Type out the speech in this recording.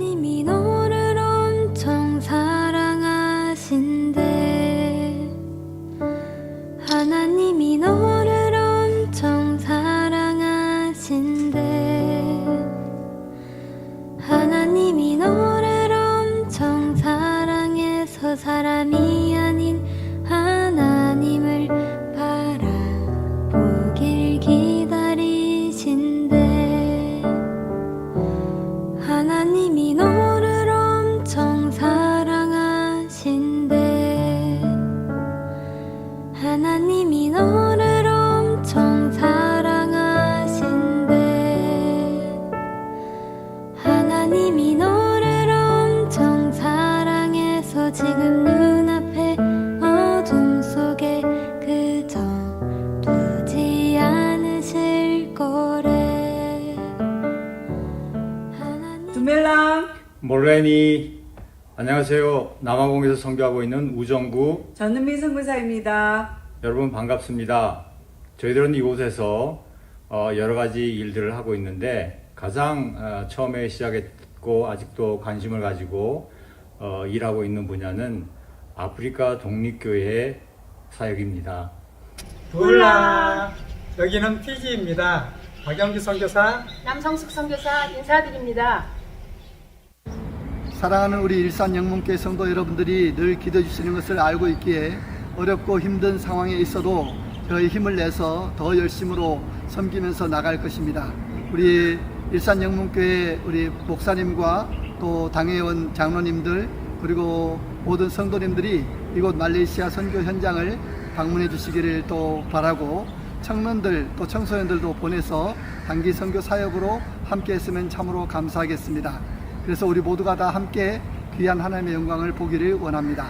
하나 두멜랑 몰레니 안녕하세요. 남아공에서 선교하고 있는 우정구 전은미 선교사입니다. 여러분 반갑습니다. 저희들은 이곳에서 어, 여러 가지 일들을 하고 있는데 가장 어, 처음에 시작했고 아직도 관심을 가지고 어, 일하고 있는 분야는 아프리카 독립교회 사역입니다. 불라 여기는 피지입니다. 박영기 선교사 남성숙 선교사 인사드립니다. 사랑하는 우리 일산 영문교회 성도 여러분들이 늘 기도해 주시는 것을 알고 있기에 어렵고 힘든 상황에 있어도 저희 힘을 내서 더 열심으로 섬기면서 나갈 것입니다. 우리 일산 영문교회 우리 목사님과 또 당회원 장로님들 그리고 모든 성도님들이 이곳 말레이시아 선교 현장을 방문해 주시기를 또 바라고 청년들 또 청소년들도 보내서 단기 선교 사역으로 함께 했으면 참으로 감사하겠습니다. 그래서 우리 모두가 다 함께 귀한 하나님의 영광을 보기를 원합니다.